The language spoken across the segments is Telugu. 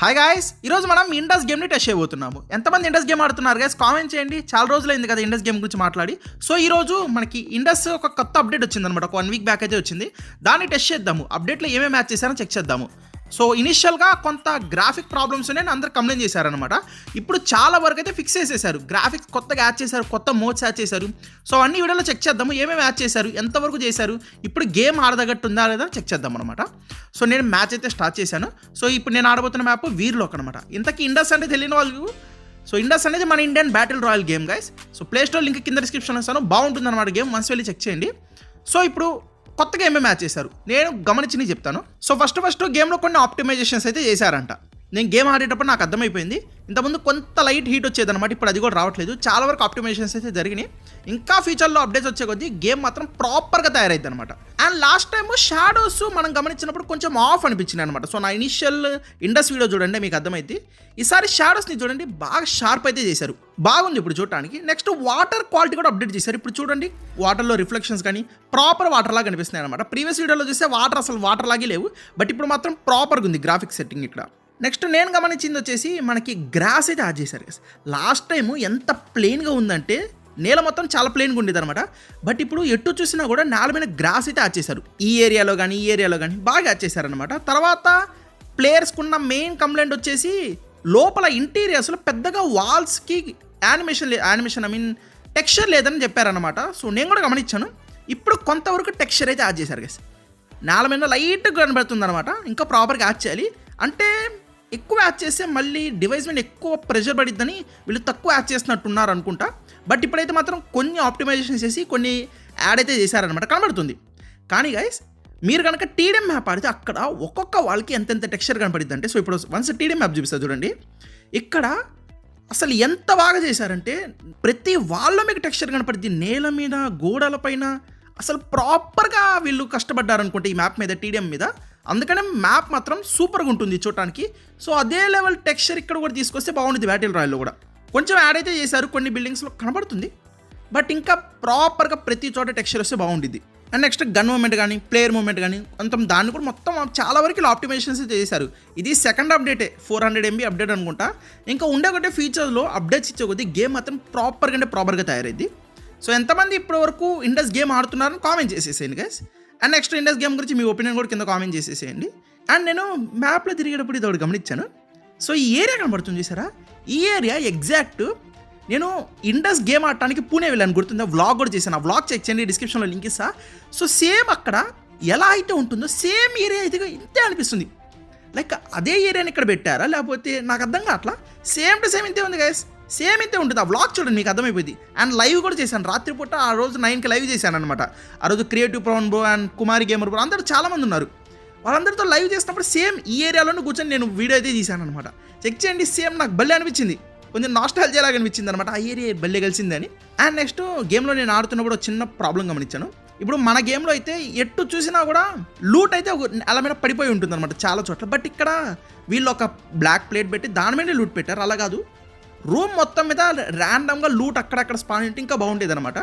హాయ్ గాయస్ ఈరోజు మనం ఇండస్ గేమ్ని టెస్ట్ చేయబోతున్నాము. ఎంతమంది ఇండస్ గేమ్ ఆడుతున్నారు గైస్ కామెంట్ చేయండి. చాలా రోజులైంది కదా ఇండస్ గేమ్ గురించి మాట్లాడి. సో ఈ రోజు మనకి ఇండస్ ఒక కొత్త అప్డేట్ వచ్చిందనమాట ఒక వన్ వీక్ బ్యాక్ అయితే వచ్చింది. దాన్ని టెస్ట్ చేద్దాము. అప్డేట్లో ఏమేమి మ్యాచ్ చేశారో చెక్ చేద్దాము. సో ఇనిషియల్గా కొంత గ్రాఫిక్ ప్రాబ్లమ్స్ నేను అందరు కంప్లైంట్ చేశారనమాట ఇప్పుడు చాలా వరకు అయితే ఫిక్స్ చేసేసారు గ్రాఫిక్స్ కొత్తగా యాడ్ చేశారు కొత్త మోడ్స్ యాడ్ చేశారు. సో అన్ని వీడియోలో చెక్ చేద్దాము ఏమేమి యాడ్ చేశారు ఎంతవరకు చేశారు ఇప్పుడు గేమ్ ఆడదగట్టు ఉందా లేదా చెక్ చేద్దాం అనమాట సో నేను మ్యాచ్ అయితే స్టార్ట్ చేశాను. సో ఇప్పుడు నేను ఆడబోతున్న మ్యాప్ వీర్లోక్ అనమాట ఇంతకీ ఇండస్ అంటే తెలియని వాళ్ళు. సో ఇండస్ అనేది మన Indian battle royale game guys so play store link కింద డిస్క్రిప్షన్ ఇస్తాను. బాగుంటుంది అనమాట గేమ్. మనసు వెళ్ళి చెక్ చేయండి. సో ఇప్పుడు కొత్తగా ఏమేమి మ్యాచ్ చేశారు? నేను గమనించి చెప్తాను. సో ఫస్ట్ ఫస్ట్ గేమ్లో కొన్ని ఆప్టిమైజేషన్స్ అయితే చేశారంట. నేను గేమ్ ఆడేటప్పుడు నాకు అర్థమైపోయింది. ఇంతకుముందు కొంత లైట్ హీట్ వచ్చేదన్నమాట ఇప్పుడు అది కూడా రావట్లేదు. చాలా వరకు ఆప్టిమైజేషన్స్ అయితే జరిగినాయి. ఇంకా ఫ్యూచర్లో అప్డేట్స్ వచ్చే కొద్దీ గేమ్ మాత్రం ప్రాపర్గా తయారైద్ది అనమాట అండ్ లాస్ట్ టైం షాడోస్ మనం గమనించినప్పుడు కొంచెం ఆఫ్ అనిపించింది అనమాట సో నా ఇనిషియల్ ఇండస్ వీడియో చూడండి మీకు అర్థమైంది ఈసారి షాడోస్ని చూడండి బాగా షార్ప్ అయితే చేశారు. బాగుంది ఇప్పుడు చూడటానికి. నెక్స్ట్ వాటర్ క్వాలిటీ కూడా అప్డేట్ చేశారు. ఇప్పుడు చూడండి వాటర్లో రిఫ్లెక్షన్స్ కానీ ప్రాపర్ వాటర్ లాగా కనిపిస్తున్నాయి అనమాట ప్రీవియస్ వీడియోలో చూస్తే వాటర్ అసలు వాటర్ లాగే లేవు. బట్ ఇప్పుడు మాత్రం ప్రాపర్గా ఉంది గ్రాఫిక్ సెట్టింగ్ ఇక్కడ. నెక్స్ట్ నేను గమనించింది వచ్చేసి మనకి గ్రాస్ అయితే యాడ్ చేశారు లాస్ట్ టైం ఎంత ప్లెయిన్గా ఉందంటే నేల మొత్తం చాలా ప్లెయిన్గా ఉండేది అనమాట బట్ ఇప్పుడు ఎటు చూసినా కూడా నేల మీద గ్రాస్ అయితే యాడ్ చేశారు. ఈ ఏరియాలో కానీ ఈ ఏరియాలో కానీ బాగా యాడ్ చేశారనమాట తర్వాత ప్లేయర్స్కి ఉన్న మెయిన్ కంప్లైంట్ వచ్చేసి లోపల ఇంటీరియర్స్లో పెద్దగా వాల్స్కి animation animation I mean texture లేదని చెప్పారనమాట సో నేను కూడా గమనించాను. ఇప్పుడు కొంతవరకు టెక్స్చర్ అయితే యాడ్ చేశారు గెస్ నేల మీద లైట్గా కనబడుతుంది అనమాట ఇంకా ప్రాపర్గా యాడ్ చేయాలి. అంటే ఎక్కువ యాడ్ చేస్తే మళ్ళీ డివైస్ మీద ఎక్కువ ప్రెషర్ పడిద్దని వీళ్ళు తక్కువ యాడ్ చేస్తున్నట్టున్నారు అనుకుంటా. బట్ ఇప్పుడైతే మాత్రం కొన్ని ఆప్టిమైజేషన్ చేసి కొన్ని యాడ్ అయితే చేశారనమాట కనబడుతుంది. కానీ గైస్ మీరు కనుక టీడీఎం మ్యాప్ ఆడితే అక్కడ ఒక్కొక్క వాళ్ళకి ఎంతెంత టెక్స్చర్ కనపడిద్ది అంటే సో ఇప్పుడు వన్స్ టీడీఎం మ్యాప్ చూపిస్తా చూడండి. ఇక్కడ అసలు ఎంత బాగా చేశారంటే ప్రతి వాళ్ళ మీకు టెక్స్చర్ కనపడుద్ది. నేల మీద గోడలపైన అసలు ప్రాపర్గా వీళ్ళు కష్టపడ్డారనుకుంటే ఈ మ్యాప్ మీద టీడీఎం మీద. అందుకనే మ్యాప్ మాత్రం సూపర్గా ఉంటుంది చూడటానికి. సో అదే లెవెల్ టెక్స్చర్ ఇక్కడ కూడా తీసుకొస్తే బాగుంటుంది బ్యాటిల్ రాయల్లో కూడా. కొంచెం యాడ్ అయితే చేశారు కొన్ని బిల్డింగ్స్లో కనబడుతుంది. బట్ ఇంకా ప్రాపర్గా ప్రతి చోట టెక్స్చర్ వస్తే బాగుంటుంది. అండ్ నెక్స్ట్ గన్ మూమెంట్ కానీ ప్లేయర్ మూమెంట్ కానీ కొంత దాన్ని కూడా మొత్తం చాలా వరకు ఇలా ఆప్టిమైజేషన్స్ అయితే చేశారు. ఇది సెకండ్ అప్డేటే ఫోర్ హండ్రెడ్ ఎంబీ అప్డేట్ అనుకుంటా. ఇంకా ఉండే ఒకటే ఫీచర్స్లో అప్డేట్స్ ఇచ్చే కొద్దీ గేమ్ మాత్రం ప్రాపర్గా అంటే ప్రాపర్గా తయారైంది. సో ఎంతమంది ఇప్పటి వరకు ఇండస్ గేమ్ ఆడుతున్నారని కామెంట్ చేసేసాను guys and next Indus game గురించి మీ ఒపీనియన్ కూడా కింద కామెంట్ చేసేసేయండి. అండ్ నేను మ్యాప్లో తిరిగేటప్పుడు ఇది ఒకటి గమనించాను. సో ఈ ఏరియా కనబడుతుంది చూసారా? ఈ ఏరియా ఎగ్జాక్ట్ నేను ఇండస్ గేమ్ ఆడటానికి పూణే వెళ్ళాను. గుర్తుందా? వ్లాగ్ కూడా చేశాను. ఆ వ్లాగ్ చెక్ చేయండి. డిస్క్రిప్షన్లో లింక్ ఇస్తా. సో సేమ్ అక్కడ ఎలా అయితే ఉంటుందో సేమ్ ఏరియా అయితే ఇంతే అనిపిస్తుంది. లైక్ అదే ఏరియాని ఇక్కడ పెట్టారా? లేకపోతే నాకు అర్థం కావట్లా? సేమ్ టు సేమ్ ఇంతే ఉంది గైస్ సేమ్ ఇంతే ఉంటుంది. ఆ వ్లాగ్ చూడండి మీకు అర్థమైపోయింది అండ్ లైవ్ కూడా చేశాను. రాత్రిపూట ఆ రోజు నైన్కి లైవ్ చేశాను అనమాట ఆ రోజు creative prawn bro and Kumari gamer bro అందరూ చాలామంది ఉన్నారు. వాళ్ళందరితో లైవ్ చేసినప్పుడు సేమ్ ఈ ఏరియాలోనే కూర్చొని నేను వీడియో అయితే తీశాను అనమాట చెక్ చేయండి సేమ్ నాకు భలే అనిపించింది. కొంచెం నాస్టాలజీ లాగా అనిపించింది అనమాట ఆ ఏరియా భలే కలిసిందని. అండ్ నెక్స్ట్ గేమ్లో నేను ఆడుతున్నప్పుడు ఒక చిన్న ప్రాబ్లం గమనించాను. ఇప్పుడు మన గేమ్లో అయితే ఎట్టు చూసినా కూడా లూట్ అయితే ఒక అలా మీద పడిపోయి ఉంటుంది అనమాట చాలా చోట్ల. బట్ ఇక్కడ వీళ్ళు ఒక బ్లాక్ ప్లేట్ పెట్టి దాని మీద లూట్ పెట్టారు. అలా కాదు. రూమ్ మొత్తం మీద ర్యాండమ్గా లూట్ అక్కడక్కడ స్పాన్ ఉంటే ఇంకా బాగుండేది అనమాట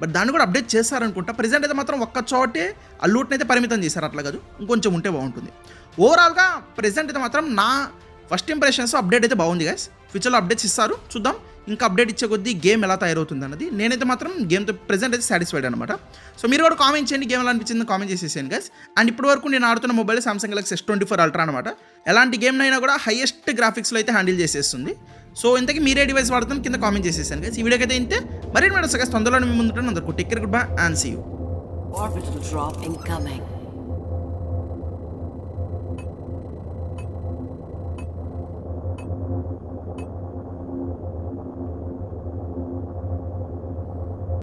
బట్ దాన్ని కూడా అప్డేట్ చేస్తారనుకుంటా ప్రజెంట్ అయితే మాత్రం ఒక్క చోటే ఆ లూట్ని అయితే పరిమితం చేశారు. అట్లా కాదు. ఇంకొంచెం ఉంటే బాగుంటుంది. ఓవరాల్గా ప్రజెంట్ అయితే మాత్రం నా ఫస్ట్ ఇంప్రెషన్స్ అప్డేట్ అయితే బాగుంది గైస్ ఫ్యూచర్లో అప్డేట్స్ ఇస్తారు. చూద్దాం. ఇంకా అప్డేట్ ఇచ్చే కొద్దీ గేమ్ ఎలా తయారవుతుంది అన్నది నేనైతే మాత్రం గేమ్తో ప్రెజెంట్ అయితే సాటిస్ఫైడ్ అనమాట సో మీరు కూడా కామెంట్ చేయండి గేమ్ ఎలా అనిపించింది కామెంట్ చేసేసాను గైస్ అండ్ ఇప్పటి వరకు నేను ఆడుతున్న mobile Samsung Galaxy S twenty four ultra అనమాట ఎలాంటి గేమ్ అయినా కూడా హైయెస్ట్ గ్రాఫిక్స్లో అయితే హ్యాండిల్ చేసేస్తుంది. సో ఇంతకీ మీరే డివైస్ వాడుతాం కింద కామెంట్ చేసేసాను గైస్ ఈ వీడియోకి అయితే ఇంతే. మరి మేడం సగస్ తొందరలో మీ ముందు అందరికీ tech good bye and see you Orbital drop incoming. フフフ。